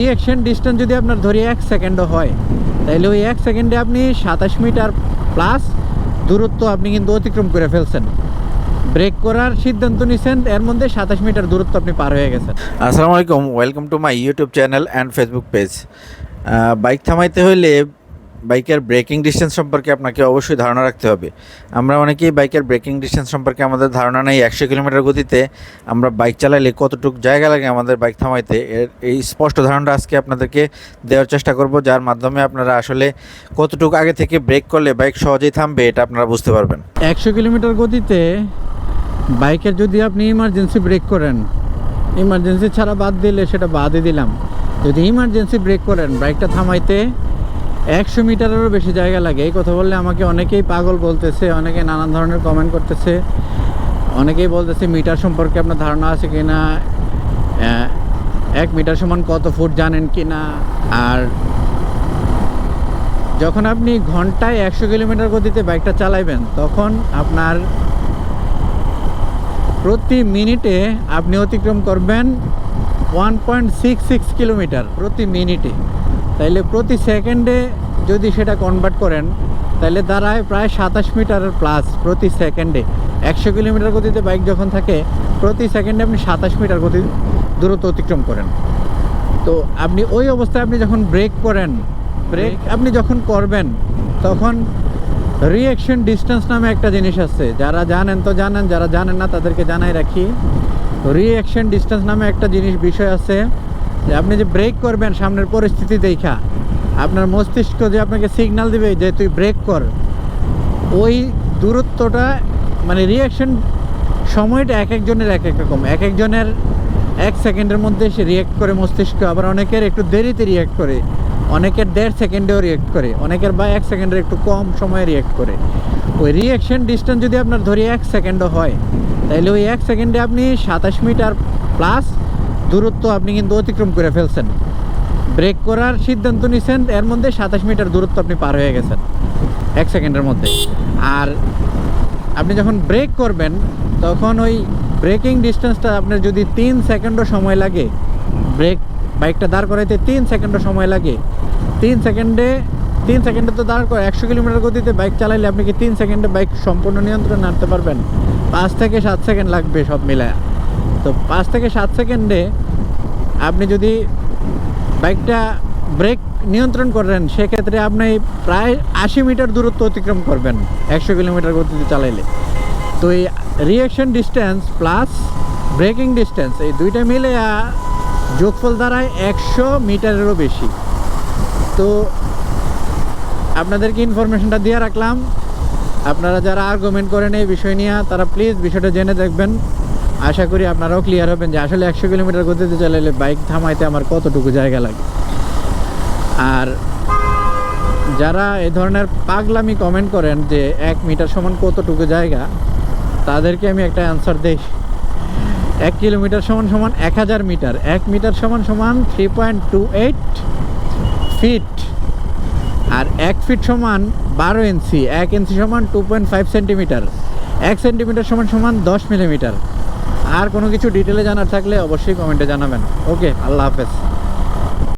Reaction distance যদি আপনার ধরি এক সেকেন্ডও হয় তাহলে ওই এক সেকেন্ডে আপনি সাতাশ মিটার প্লাস দূরত্ব আপনি কিন্তু অতিক্রম করে ফেলছেন। ব্রেক করার সিদ্ধান্ত নিছেন, এর মধ্যে সাতাশ মিটার দূরত্ব আপনি পার হয়ে গেছেন। আসসালামু আলাইকুম welcome to my YouTube channel and Facebook page bike থামাইতে হলে বাইকের ব্রেকিং ডিস্টেন্স সম্পর্কে আপনাকে অবশ্যই ধারণা রাখতে হবে। আমরা অনেকেই বাইকের ব্রেকিং ডিস্টেন্স সম্পর্কে আমাদের ধারণা নেই। একশো কিলোমিটার গতিতে আমরা বাইক চালাইলে কতটুকু জায়গা লাগে আমাদের বাইক থামাইতে, এর এই স্পষ্ট ধারণাটা আজকে আপনাদেরকে দেওয়ার চেষ্টা করব, যার মাধ্যমে আপনারা আসলে কতটুকু আগে থেকে ব্রেক করলে বাইক সহজেই থামবে, এটা আপনারা বুঝতে পারবেন। একশো কিলোমিটার গতিতে বাইকের যদি আপনি ইমার্জেন্সি ব্রেক করেন ইমার্জেন্সি ছাড়া বাদ দিলে সেটা বাদই দিলাম। যদি ইমার্জেন্সি ব্রেক করেন, বাইকটা থামাইতে একশো মিটারেরও বেশি জায়গা লাগে। এই কথা বললে আমাকে অনেকেই পাগল বলতেছে, অনেকে নানান ধরনের কমেন্ট করতেছে। অনেকেই বলতেছে, মিটার সম্পর্কে আপনার ধারণা আছে কি না এক মিটার সমান কত ফুট জানেন কি না আর যখন আপনি ঘন্টায় একশো কিলোমিটার গতিতে বাইকটা চালাইবেন, তখন আপনার প্রতি মিনিটে আপনি অতিক্রম করবেন one point six six kilometer প্রতি মিনিটে। তাইলে প্রতি সেকেন্ডে যদি সেটা কনভার্ট করেন তাহলে দাঁড়ায় প্রায় সাতাশ মিটার প্লাস প্রতি সেকেন্ডে। একশো কিলোমিটার গতিতে বাইক যখন থাকে প্রতি সেকেন্ডে আপনি সাতাশ মিটার গতি দূরত্ব অতিক্রম করেন। তো আপনি ওই অবস্থায় আপনি যখন ব্রেক করেন ব্রেক আপনি যখন করবেন তখন রিঅ্যাকশন ডিস্টেন্স নামে একটা জিনিস আছে। যারা জানেন তো জানেন যারা জানেন না তাদেরকে জানাই রাখি। রিঅ্যাকশন ডিস্টেন্স নামে একটা জিনিস বিষয় আছে। যে আপনি যে ব্রেক করবেন সামনের পরিস্থিতি দেখা, আপনার মস্তিষ্ক যে আপনাকে সিগন্যাল দিবে যে তুই ব্রেক কর, ওই দূরত্বটা মানে রিয়াকশন সময়টা এক একজনের এক এক রকম। এক একজনের এক সেকেন্ডের মধ্যে সে রিয়াক্ট করে মস্তিষ্ক, আবার অনেকের একটু দেরিতে রিয়াক্ট করে, অনেকের দেড় সেকেন্ডেও রিয়াক্ট করে, অনেকের বা এক সেকেন্ডের একটু কম সময়ে রিয়াক্ট করে। ওই রিয়াকশন ডিস্টেন্স যদি আপনার ধরি এক সেকেন্ডও হয় তাহলে ওই এক সেকেন্ডে আপনি সাতাশ মিটার প্লাস দূরত্ব আপনি কিন্তু অতিক্রম করে ফেলছেন। ব্রেক করার সিদ্ধান্ত নিছেন, এর মধ্যে সাতাশ মিটার দূরত্ব আপনি পার হয়ে গেছেন, এক সেকেন্ডের মধ্যে। আর আপনি যখন ব্রেক করবেন, তখন ওই ব্রেকিং ডিস্টেন্সটা আপনার যদি তিন সেকেন্ডও সময় লাগে ব্রেক বাইকটা দাঁড় করাইতে তিন সেকেন্ডও সময় লাগে। তিন সেকেন্ডে তিন সেকেন্ডে তো দাঁড় করে, একশো কিলোমিটার গতিতে বাইক চালাইলে আপনি কি তিন সেকেন্ডে বাইক সম্পূর্ণ নিয়ন্ত্রণ আনতে পারবেন? পাঁচ থেকে সাত সেকেন্ড লাগবে সব মিলায়। তো পাঁচ থেকে সাত সেকেন্ডে আপনি যদি বাইকটা ব্রেক নিয়ন্ত্রণ করেন, সেক্ষেত্রে আপনি প্রায় আশি মিটার দূরত্ব অতিক্রম করবেন, একশো কিলোমিটার গতিতে চালাইলে। তো এই reaction distance plus braking distance এই দুইটা মিলে যোগফল দ্বারায় একশো মিটারেরও বেশি। তো আপনাদেরকে ইনফরমেশনটা দিয়ে রাখলাম। আপনারা যারা আর্গুমেন্ট করেন এই বিষয় নিয়ে, তারা প্লিজ বিষয়টা জেনে দেখবেন। আশা করি আপনারাও ক্লিয়ার হবেন যে আসলে একশো কিলোমিটার গতিতে চালাইলে বাইক থামাইতে আমার কতটুকু জায়গা লাগে। আর যারা এই ধরনের পাগলামি কমেন্ট করেন যে এক মিটার সমান কতটুকু জায়গা, তাদেরকে আমি একটা অ্যান্সার দিই। এক কিলোমিটার সমান সমান এক হাজার মিটার এক মিটার সমান সমান three point two eight feet আর এক ফিট সমান বারো ইঞ্চি এক ইঞ্চি সমান টু পয়েন্ট ফাইভ সেন্টিমিটার এক সেন্টিমিটার সমান সমান দশ মিলিমিটার আর কোনো কিছু ডিটেলে জানার থাকলে অবশ্যই কমেন্টে জানাবেন। ওকে আল্লাহ হাফেজ।